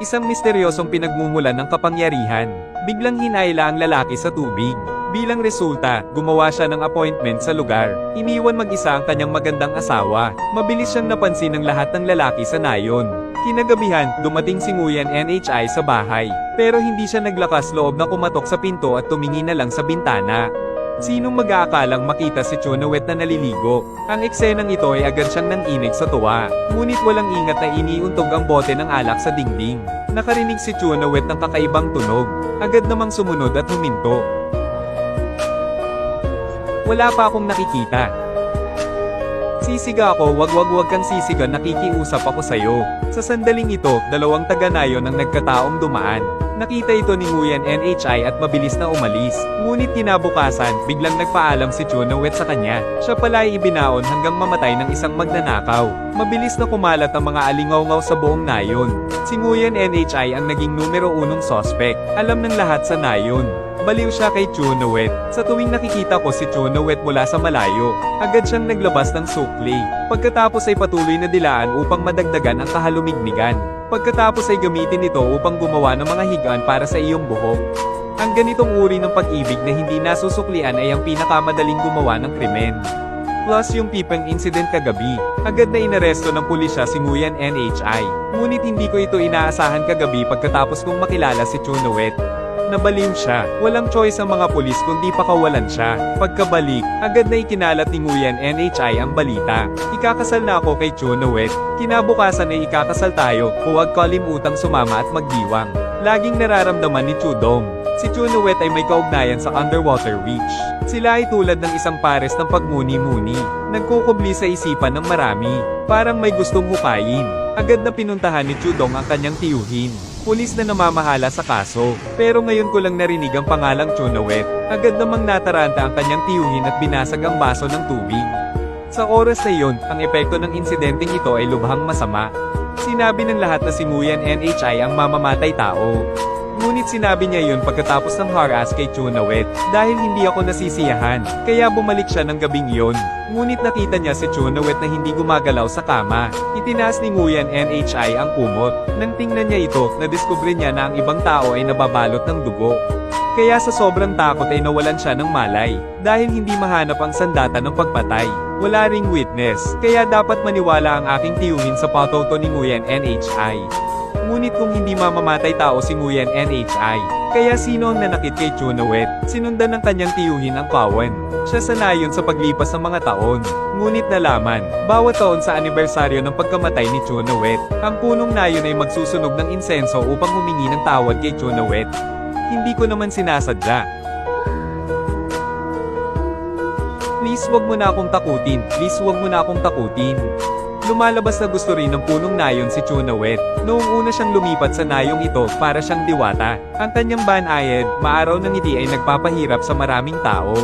Isang misteryosong pinagmumulan ng kapangyarihan. Biglang hinayla ang lalaki sa tubig. Bilang resulta, gumawa siya ng appointment sa lugar. Iniwan mag-isa ang kanyang magandang asawa. Mabilis siyang napansin ng lahat ng lalaki sa nayon. Kinagabihan, dumating si Nguyen NHI sa bahay. Pero hindi siya naglakas loob na kumatok sa pinto at tumingin na lang sa bintana. Sinong mag-aakalang makita si Chunawet na naliligo? Ang eksenang ito ay agad siyang nanginig sa tuwa. Ngunit walang ingat na iniuntog ang bote ng alak sa dingding. Nakarinig si Chunawet ng kakaibang tunog. Agad namang sumunod at huminto. Wala pa akong nakikita. Sisiga ako, wag wag wag kang sisiga nakikiusap ako sa'yo. Sa sandaling ito, dalawang taga-nayon ang nagkataong dumaan. Nakita ito ni Nguyen NHI at mabilis na umalis. Ngunit kinabukasan, biglang nagpaalam si Chunawet sa kanya. Siya pala ay ibinaon hanggang mamatay ng isang magnanakaw. Mabilis na kumalat ang mga alingaw sa buong nayon. Si Nguyen NHI ang naging numero unong sospek. Alam ng lahat sa nayon. Baliw siya kay Chunawet. Sa tuwing nakikita ko si Chunawet mula sa malayo, agad siyang naglabas ng sukli. Pagkatapos ay patuloy na dilaan upang madagdagan ang kahalumignigan. Pagkatapos ay gamitin ito upang gumawa ng mga higaan para sa iyong buhok. Ang ganitong uri ng pag-ibig na hindi nasusuklian ay ang pinakamadaling gumawa ng krimen. Plus yung pipang incident kagabi, agad na inaresto ng pulisya si Nguyen NHI. Ngunit hindi ko ito inaasahan kagabi pagkatapos kong makilala si Chunawet. Nabaliw siya. Walang choice ang mga pulis kundi pakawalan siya. Pagkabalik, agad na ikinalat ni Nguyen NHI ang balita. Ikakasal na ako kay Chunawet. Kinabukasan ay ikakasal tayo, huwag kalimutang sumama at magdiwang. Laging nararamdaman ni Chudong. Si Chunawet ay may kaugnayan sa Underwater Reach. Sila ay tulad ng isang pares ng pagmuni-muni. Nagkukubli sa isipan ng marami. Parang may gustong hukayin. Agad na pinuntahan ni Chudong ang kanyang tiyuhin. Pulis na namamahala sa kaso. Pero ngayon ko lang narinig ang pangalang Chunawet. Agad namang nataranta ang kanyang tiyuhin at binasag ang baso ng tubig. Sa oras na iyon, ang epekto ng insidenteng ito ay lubhang masama. Sinabi ng lahat na si Nguyen NHI ang mamamatay tao. Ngunit sinabi niya yun pagkatapos ng harass kay Chunawet, dahil hindi ako nasisiyahan, kaya bumalik siya ng gabing yon. Ngunit nakita niya si Chunawet na hindi gumagalaw sa kama. Itinaas ni Nguyen NHI ang kumot. Nang tingnan niya ito, nadiskubre niya na ang ibang tao ay nababalot ng dugo. Kaya sa sobrang takot ay nawalan siya ng malay, dahil hindi mahanap ang sandata ng pagpatay. Wala ring witness, kaya dapat maniwala ang aking tiyuhin sa patoto ni Nguyen NHI. Ngunit kung hindi mamamatay tao si Nguyen NHI, kaya sino ang nanakit kay Chunawet? Sinundan ng kanyang tiyuhin ang kawan. Siya sanayon sa paglipas ng mga taon. Ngunit nalaman, bawat taon sa anibersaryo ng pagkamatay ni Chunawet, ang punong nayon ay magsusunog ng insenso upang humingi ng tawad kay Chunawet. Hindi ko naman sinasadya. Please wag mo na akong takutin, please wag mo na akong takutin. Lumalabas na gusto rin ng punong nayon si Chunawet. Noong una siyang lumipat sa nayong ito para siyang diwata. Ang kanyang banayad, maaraw ng ngiti ay nagpapahirap sa maraming tao.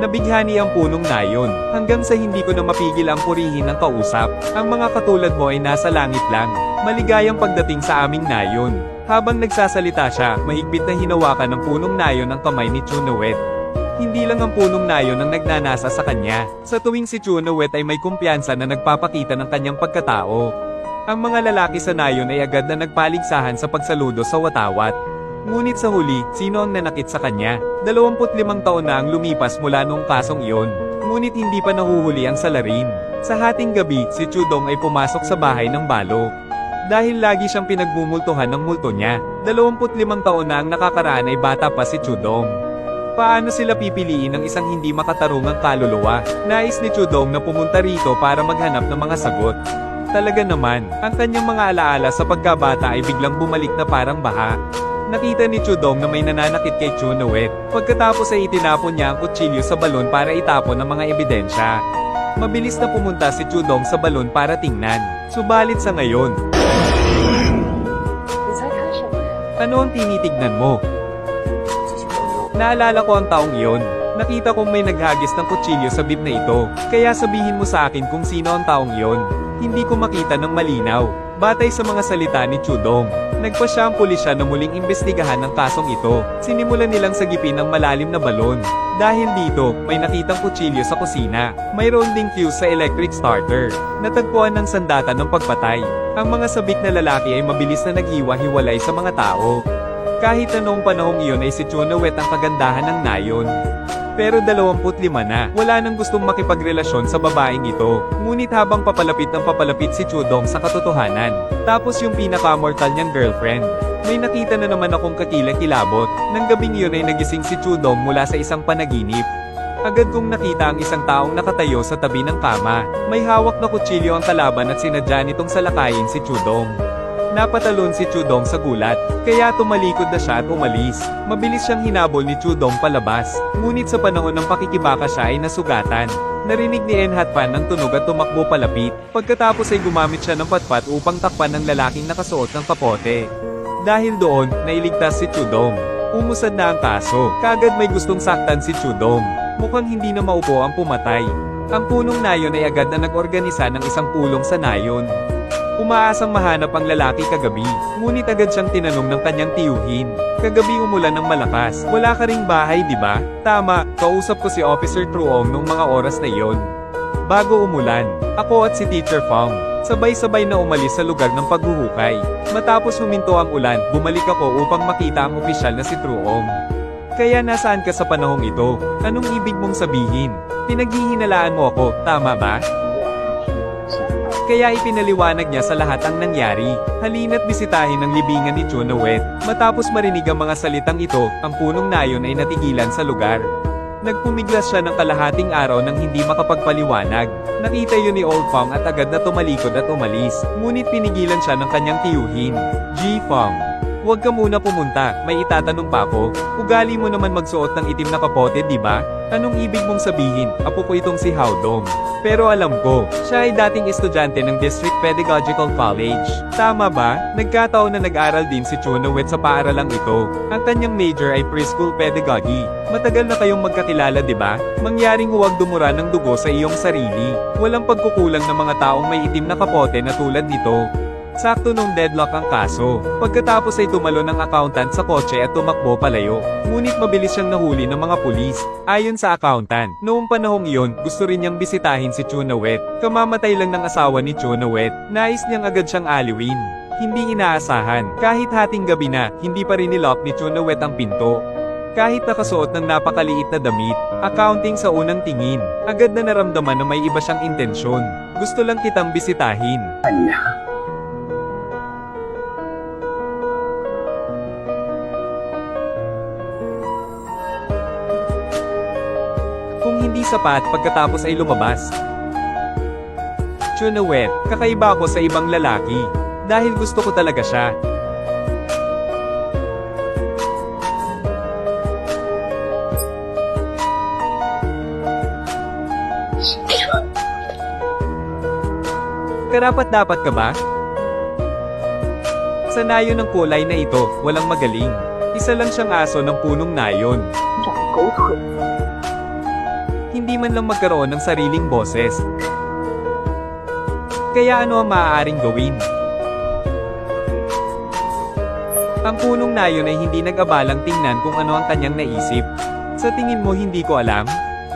Nabighani ang punong nayon, hanggang sa hindi ko na mapigil ang purihin ng kausap. Ang mga katulad mo ay nasa langit lang. Maligayang pagdating sa aming nayon. Habang nagsasalita siya, mahigpit na hinawakan ng punong nayon ang kamay ni Chunawet. Hindi lang ang punong nayon ang nagnanasa sa kanya. Sa tuwing si Chunawet ay may kumpiyansa na nagpapakita ng kanyang pagkatao. Ang mga lalaki sa nayon ay agad na nagpaligsahan sa pagsaludo sa watawat. Ngunit sa huli, sino ang nanakit sa kanya? 25 taon na ang lumipas mula noong kasong iyon. Ngunit hindi pa nahuhuli ang salarin. Sa hating gabi, si Chudong ay pumasok sa bahay ng balo. Dahil lagi siyang pinagmumultuhan ng multo niya, 25 taon na ang nakakaraan ay bata pa si Chudong. Paano sila pipiliin ng isang hindi makatarungang kaluluwa? Nais ni Chudong na pumunta rito para maghanap ng mga sagot. Talaga naman, ang kanyang mga alaala sa pagkabata ay biglang bumalik na parang baha. Nakita ni Chudong na may nananakit kay Chunowet. Pagkatapos ay itinapon niya ang kutsilyo sa balon para itapon ang mga ebidensya. Mabilis na pumunta si Chudong sa balon para tingnan. Subalit sa ngayon, Ano ang tinitignan mo? Naalala ko ang taong iyon. Nakita kong may naghagis ng kutsilyo sa bib na ito. Kaya sabihin mo sa akin kung sino ang taong iyon. Hindi ko makita ng malinaw. Batay sa mga salita ni Chudong, nagpa siya na muling imbestigahan ang kasong ito. Sinimulan nilang sagipin ng malalim na balon. Dahil dito, may nakitang kutsilyo sa kusina. Mayroon ding fuse sa electric starter. Natagpuan ng sandata ng pagpatay. Ang mga sabik na lalaki ay mabilis na naghiwa-hiwalay sa mga tao. Kahit na noong panahong iyon ay si Chunawet ang kagandahan ng nayon. Pero 25 na, wala nang gustong makipagrelasyon sa babaeng ito. Ngunit habang papalapit ng papalapit si Chudong sa katotohanan, tapos yung pinaka-mortal niyang girlfriend, may nakita na naman akong kakilakilabot. Nang gabing yun ay nagising si Chudong mula sa isang panaginip. Agad kong nakita ang isang taong nakatayo sa tabi ng kama. May hawak na kutsilyo ang kalaban at sinadya nitong salakayin si Chudong. Napatalon si Chudong sa gulat, kaya tumalikod na siya at umalis. Mabilis siyang hinabol ni Chudong palabas, ngunit sa panahon ng pakikibaka siya ay nasugatan. Narinig ni Enhatpan ng tunog at tumakbo palapit, pagkatapos ay gumamit siya ng patpat upang takpan ng lalaking nakasuot ng kapote. Dahil doon, nailigtas si Chudong. Umusad na ang kaso, kagad may gustong saktan si Chudong. Mukhang hindi na maupo ang pumatay. Ang punong nayon ay agad na nag-organisa ng isang pulong sa nayon. Umaasang mahanap ang lalaki kagabi, ngunit agad siyang tinanong ng kanyang tiyuhin. Kagabi umulan ng malakas, wala ka ring bahay di ba? Tama, kausap ko si Officer Truong nung mga oras na iyon. Bago umulan, ako at si Teacher Fong, sabay-sabay na umalis sa lugar ng paghuhukay. Matapos huminto ang ulan, bumalik ako upang makita ang opisyal na si Truong. Kaya nasaan ka sa panahong ito? Anong ibig mong sabihin? Pinaghihinalaan mo ako, tama ba? Kaya ipinaliwanag niya sa lahat ang nangyari. Halina't bisitahin ang libingan ni Chunawet. Matapos marinig ang mga salitang ito, ang punong nayon ay natigilan sa lugar. Nagpumiglas siya ng kalahating araw nang hindi makapagpaliwanag. Nakita yun ni Old Fong at agad na tumalikod at umalis. Ngunit pinigilan siya ng kanyang tiyuhin. G. Fong. Huwag ka muna pumunta, may itatanong pa ako. Ugali mo naman magsuot ng itim na kapote, di ba? Anong ibig mong sabihin? Apo ko itong si Haodong. Pero alam ko, siya ay dating estudyante ng District Pedagogical College. Tama ba? Nagkataon na nag-aral din si Chunawet sa paaralang ito. Ang kanyang major ay preschool pedagogy. Matagal na kayong magkakilala, di ba? Mangyaring huwag dumura ng dugo sa iyong sarili. Walang pagkukulang ng mga taong may itim na kapote na tulad nito. Sakto nung deadlock ang kaso. Pagkatapos ay tumalo ng accountant sa kotse at tumakbo palayo. Ngunit mabilis siyang nahuli ng mga pulis. Ayon sa accountant, noong panahong iyon, gusto rin niyang bisitahin si Chunawet. Kamamatay lang ng asawa ni Chunawet. Nais niyang agad siyang aliwin. Hindi inaasahan. Kahit hating gabi na, hindi pa rin nilock ni Chunawet ang pinto. Kahit nakasuot ng napakaliit na damit, accounting sa unang tingin, agad na naramdaman na may iba siyang intensyon. Gusto lang kitang bisitahin. Kung hindi sapat pagkatapos ay lumabas. Chunawet, kakaiba ako sa ibang lalaki. Dahil gusto ko talaga siya. Karapat dapat ka ba? Sa nayon ng kulay na ito, walang magaling. Isa lang siyang aso ng punong nayon. 长狗腿， Hindi man lang magkaroon ng sariling boses. Kaya ano ang maaaring gawin? Ang punong nayon ay hindi nag-abalang tingnan kung ano ang kanyang naisip. Sa tingin mo hindi ko alam?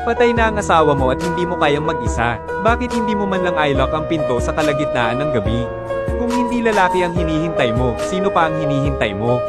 Patay na ang asawa mo at hindi mo kayang mag-isa. Bakit hindi mo man lang ilock ang pinto sa kalagitnaan ng gabi? Kung hindi lalaki ang hinihintay mo, sino pa ang hinihintay mo?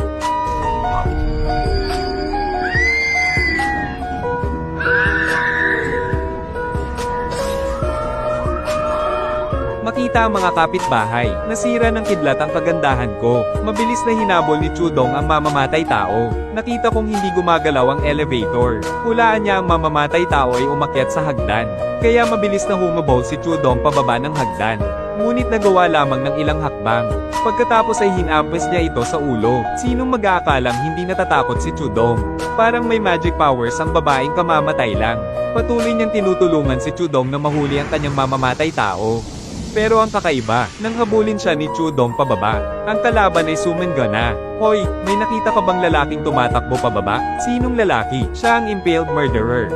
Makita ang mga kapitbahay, nasira ng kidlat ang kagandahan ko. Mabilis na hinabol ni Chudong ang mamamatay tao. Nakita kong hindi gumagalaw ang elevator. Hulaan niya ang mamamatay tao ay umakyat sa hagdan. Kaya mabilis na humabol si Chudong pababa ng hagdan. Ngunit nagawa lamang ng ilang hakbang. Pagkatapos ay hinampes niya ito sa ulo. Sinong mag-aakalang hindi natatakot si Chudong? Parang may magic powers ang babaeng kamamatay lang. Patuloy niyang tinutulungan si Chudong na mahuli ang kanyang mamamatay tao. Pero ang kakaiba, nang habulin siya ni Chudong pababa, ang kalaban ay sumenga na. Hoy, may nakita ka bang lalaking tumatakbo pababa? Sinong lalaki? Siya ang impaled murderer.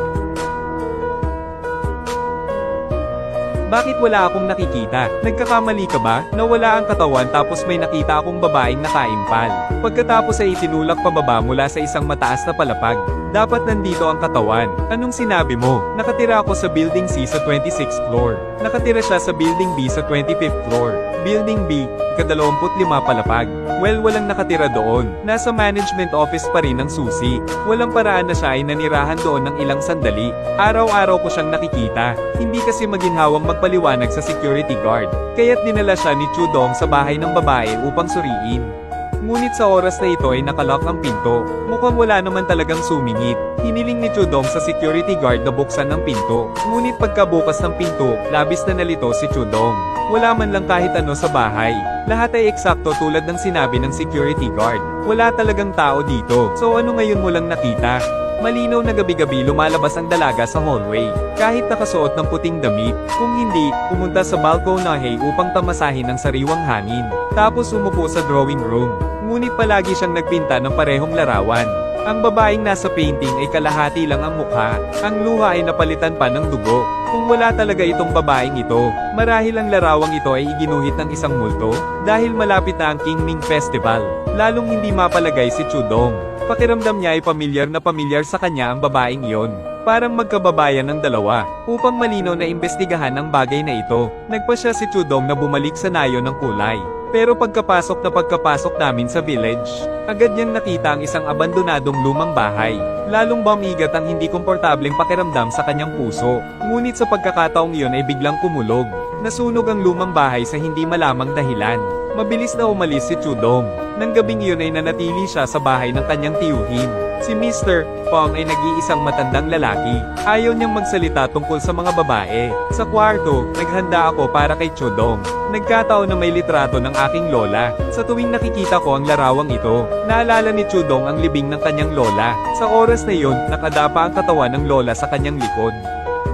Bakit wala akong nakikita? Nagkakamali ka ba? Nawala ang katawan tapos may nakita akong babaeng nakaimpal. Pagkatapos ay itinulak pababa mula sa isang mataas na palapag. Dapat nandito ang katawan. Anong sinabi mo? Nakatira ako sa Building C sa 26th floor. Nakatira siya sa Building B sa 25th floor. Building B, ika-25 palapag. Well, walang nakatira doon. Nasa management office pa rin ang susi. Walang paraan na siya ay nanirahan doon ng ilang sandali. Araw-araw ko siyang nakikita. Hindi kasi maginhawang magpaliwanag sa security guard. Kaya't dinala siya ni Chudong sa bahay ng babae upang suriin. Ngunit sa oras na ito ay nakalock ang pinto. Mukhang wala naman talagang sumingit. Hiniling ni Chudong sa security guard na buksan ng pinto. Ngunit pagkabukas ng pinto, labis na nalito si Chudong. Wala man lang kahit ano sa bahay. Lahat ay eksakto tulad ng sinabi ng security guard. Wala talagang tao dito. So ano ngayon mo lang nakita? Malinaw na gabi-gabi lumalabas ang dalaga sa hallway. Kahit nakasuot ng puting damit, kung hindi, pumunta sa balconahe upang tamasahin ng sariwang hangin. Tapos umupo sa drawing room. Ngunit palagi siyang nagpinta ng parehong larawan. Ang babaeng nasa painting ay kalahati lang ang mukha. Ang luha ay napalitan pa ng dugo. Kung wala talaga itong babaeng ito, marahil ang larawang ito ay iginuhit ng isang multo, dahil malapit na ang Kingming Festival. Lalong hindi mapalagay si Chudong. Pakiramdam niya ay pamilyar na pamilyar sa kanya ang babaeng iyon. Parang magkababayan ng dalawa. Upang malinaw na imbestigahan ang bagay na ito, nagpa siya si Chudong na bumalik sa nayo ng kulay. Pero pagkapasok na pagkapasok namin sa village, agad niyang nakita ang isang abandonadong lumang bahay. Lalong bumigat ang hindi komportableng pakiramdam sa kanyang puso. Ngunit sa pagkakataong iyon ay biglang kumulog. Nasunog ang lumang bahay sa hindi malamang dahilan. Mabilis na umalis si Chudong. Nang gabing iyon ay nanatili siya sa bahay ng kanyang tiyuhin. Si Mr. Fong ay nag-iisang matandang lalaki. Ayaw niyang magsalita tungkol sa mga babae. Sa kwarto, naghanda ako para kay Chudong. Nagkataon na may litrato ng aking lola. Sa tuwing nakikita ko ang larawang ito, naalala ni Chudong ang libing ng kanyang lola. Sa oras na iyon, nakadapa ang katawan ng lola sa kanyang likod.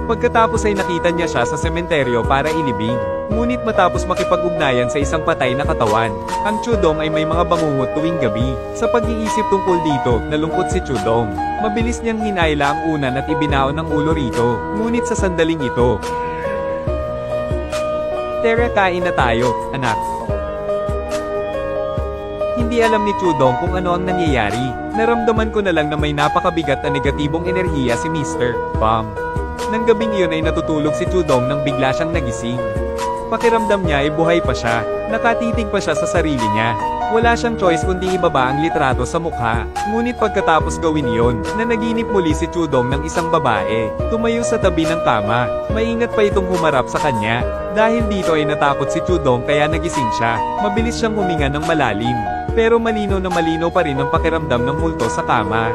Pagkatapos ay nakita niya siya sa sementeryo para ilibing. Ngunit matapos makipag-ugnayan sa isang patay na katawan, ang Chudong ay may mga bangungot tuwing gabi. Sa pag-iisip tungkol dito, nalungkot si Chudong. Mabilis niyang hinayla ang unan at ibinaon ng ulo rito. Ngunit sa sandaling ito, Tara kain na tayo, anak. Hindi alam ni Chudong kung ano ang nangyayari. Naramdaman ko na lang na may napakabigat na negatibong enerhiya si Mr. Bam. Nang gabing iyon ay natutulog si Chudong nang bigla siyang nagising. Pakiramdam niya ay buhay pa siya. Nakatitig pa siya sa sarili niya. Wala siyang choice kundi ibaba ang litrato sa mukha. Ngunit pagkatapos gawin iyon, na naginip muli si Chudong ng isang babae. Tumayo sa tabi ng kama. Maingat pa itong humarap sa kanya. Dahil dito ay natakot si Chudong kaya nagising siya. Mabilis siyang huminga ng malalim. Pero malino na malino pa rin ang pakiramdam ng multo sa kama.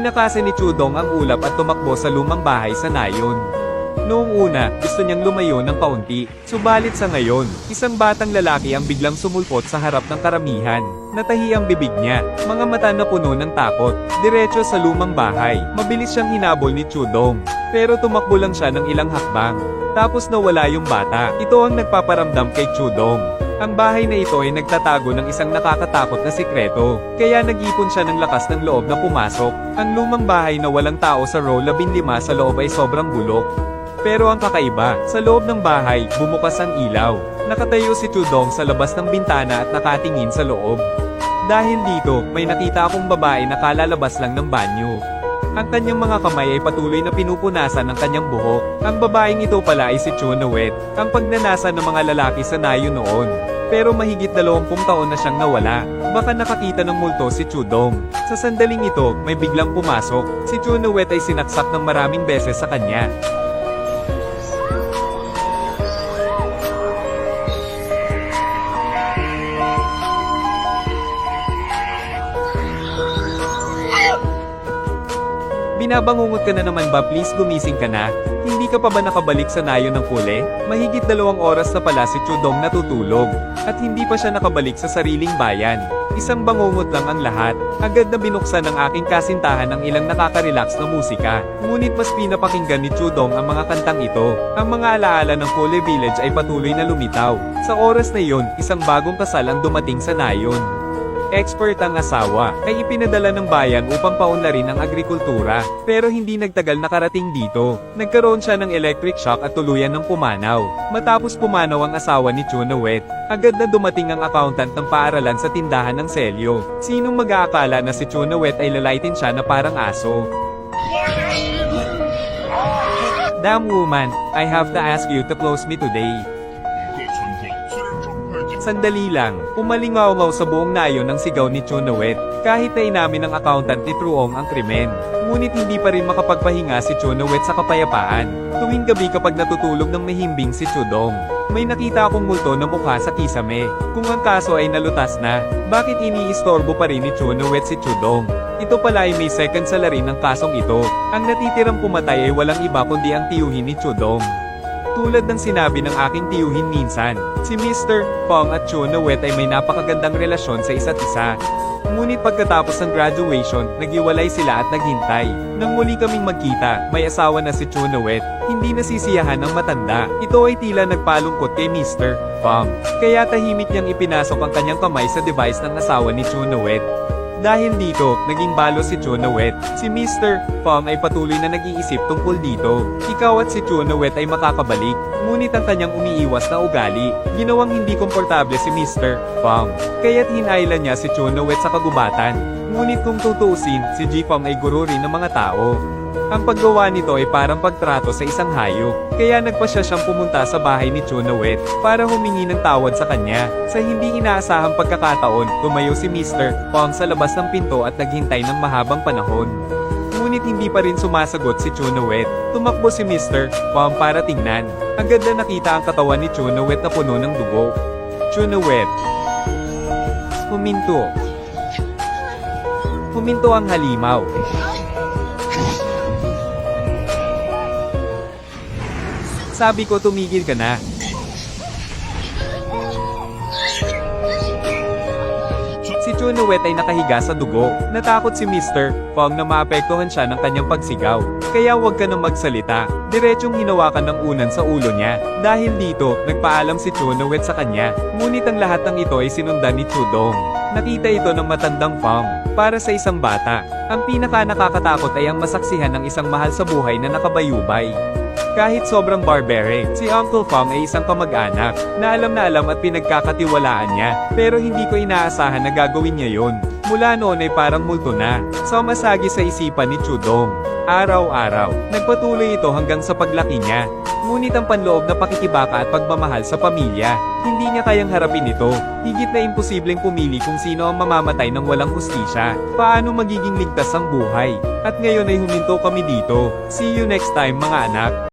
Tinakasan ni Chudong ang ulap at tumakbo sa lumang bahay sa nayon. Noong una, gusto niyang lumayo ng kaunti. Subalit sa ngayon, isang batang lalaki ang biglang sumulpot sa harap ng karamihan. Natahi ang bibig niya, mga mata na puno ng takot. Diretso sa lumang bahay, mabilis siyang hinabol ni Chudong. Pero tumakbo lang siya ng ilang hakbang. Tapos nawala yung bata. Ito ang nagpaparamdam kay Chudong. Ang bahay na ito ay nagtatago ng isang nakakatakot na sikreto, kaya nag-ipon siya ng lakas ng loob na pumasok. Ang lumang bahay na walang tao sa row 15 sa loob ay sobrang bulok. Pero ang kakaiba, sa loob ng bahay, bumukas ang ilaw. Nakatayo si Chudong sa labas ng bintana at nakatingin sa loob. Dahil dito, may nakita akong babae na kalalabas lang ng banyo. Ang kanyang mga kamay ay patuloy na pinupunasan ng kanyang buhok. Ang babaeng ito pala ay si Chunawet, ang pagnanasa ng mga lalaki sa nayo noon. Pero mahigit dalawampung taon na siyang nawala. Baka nakakita ng multo si Chudong. Sa sandaling ito, may biglang pumasok. Si Chunawet ay sinaksak ng maraming beses sa kanya. Binabangungot ka na naman ba please gumising ka na? Hindi ka pa ba nakabalik sa nayo ng kule? Mahigit dalawang oras na pala si Chudong natutulog. At hindi pa siya nakabalik sa sariling bayan. Isang bangungot lang ang lahat. Agad na binuksan ng aking kasintahan ang ilang nakaka-relax na musika. Ngunit mas pinapakinggan ni Chudong ang mga kantang ito. Ang mga alaala ng Kole Village ay patuloy na lumitaw. Sa oras na iyon, isang bagong kasal ang dumating sa nayon. Expert ang asawa, ay ipinadala ng bayan upang paunlarin ang agrikultura, pero hindi nagtagal nakarating dito. Nagkaroon siya ng electric shock at tuluyan ng pumanaw. Matapos pumanaw ang asawa ni Chunawet, agad na dumating ang accountant ng paaralan sa tindahan ng selyo. Sinong mag-aakala na si Chunawet ay lalaitin siya na parang aso? Damn woman, I have to ask you to close me today. Sandali lang, umalingaw sa buong nayon ng sigaw ni Chunawet, kahit na inamin ng accountant ni Truong ang krimen. Ngunit hindi pa rin makapagpahinga si Chunawet sa kapayapaan. Tuwing gabi kapag natutulog ng mahimbing si Chudong, may nakita akong multo na mukha sa kisame. Kung ang kaso ay nalutas na, bakit iniistorbo pa rin ni Chunawet si Chudong? Ito pala ay may second salary ng kasong ito. Ang natitirang pumatay ay walang iba kundi ang tiyuhin ni Chudong. Tulad ng sinabi ng aking tiyuhin minsan, si Mr. Pong at Chunawet ay may napakagandang relasyon sa isa't isa. Ngunit pagkatapos ng graduation, nagiwalay sila at naghintay. Nang muli kaming magkita, may asawa na si Chunawet, hindi nasisiyahan ng matanda. Ito ay tila nagpalungkot kay Mr. Pong. Kaya tahimik niyang ipinasok ang kanyang kamay sa device ng asawa ni Chunawet. Dahil dito, naging balo si Chunawet. Si Mr. Pong ay patuloy na nag-iisip tungkol dito. Ikaw at si Chunawet ay makakabalik. Ngunit ang kanyang umiiwas na ugali, ginawang hindi komportable si Mr. Pong. Kaya't hinailan niya si Chunawet sa kagubatan. Ngunit kung tutuusin, si G. Pong ay guro rin ng mga tao. Ang paggawa nito ay parang pagtrato sa isang hayop, kaya nagpasya siyang pumunta sa bahay ni Chunawet para humingi ng tawad sa kanya. Sa hindi inaasahang pagkakataon, tumayo si Mr. Pong sa labas ng pinto at naghintay ng mahabang panahon. Ngunit hindi pa rin sumasagot si Chunawet. Tumakbo si Mr. Pong para tingnan. Agad na nakita ang katawan ni Chunawet na puno ng dugo. Chunawet. Huminto. Huminto ang halimaw. Sabi ko tumigil ka na. Si Chunawet ay nakahiga sa dugo. Natakot si Mr. Pong na maapektuhan siya ng kanyang pagsigaw. Kaya huwag ka nang magsalita. Diretsong hinawakan ng unan sa ulo niya. Dahil dito, nagpaalam si Chunawet sa kanya. Ngunit ang lahat ng ito ay sinundan ni Chudong. Nakita ito ng matandang Pong. Para sa isang bata, ang pinaka nakakatakot ay ang masaksihan ng isang mahal sa buhay na nakabayubay. Kahit sobrang barbaric, si Uncle Fong ay isang kamag-anak, na alam na alam at pinagkakatiwalaan niya, pero hindi ko inaasahan na gagawin niya yon. Mula noon ay parang multo na, sa masagi sa isipan ni Chudong. Araw-araw, nagpatuloy ito hanggang sa paglaki niya. Ngunit ang panloob na pakikibaka at pagmamahal sa pamilya, hindi niya kayang harapin ito. Higit na imposibleng pumili kung sino ang mamamatay ng walang hustisya. Paano magiging ligtas ang buhay? At ngayon ay huminto kami dito. See you next time mga anak.